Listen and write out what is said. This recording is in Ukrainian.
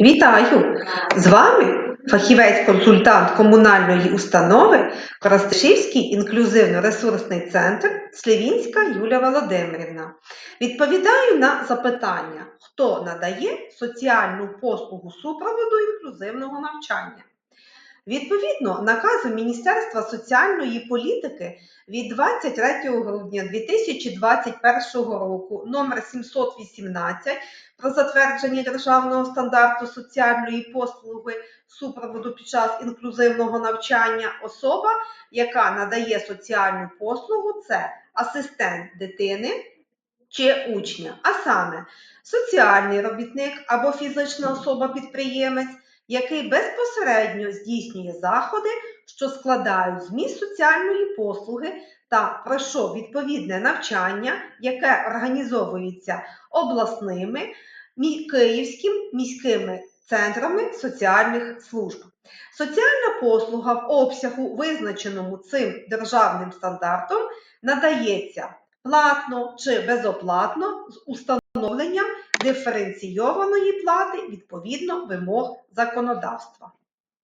Вітаю! З вами фахівець-консультант комунальної установи Коростишівський інклюзивно-ресурсний центр Слівінська Юлія Володимирівна. Відповідаю на запитання, хто надає соціальну послугу супроводу інклюзивного навчання. Відповідно наказу Міністерства соціальної політики від 23 грудня 2021 року номер 718 про затвердження державного стандарту соціальної послуги супроводу під час інклюзивного навчання особа, яка надає соціальну послугу, це асистент дитини чи учня, а саме соціальний робітник або фізична особа-підприємець, який безпосередньо здійснює заходи, що складають зміст соціальної послуги та пройшов відповідне навчання, яке організовується обласними, київським міськими центрами соціальних служб. Соціальна послуга в обсягу, визначеному цим державним стандартом, надається платно чи безоплатно з установленням диференційованої плати відповідно вимог законодавства.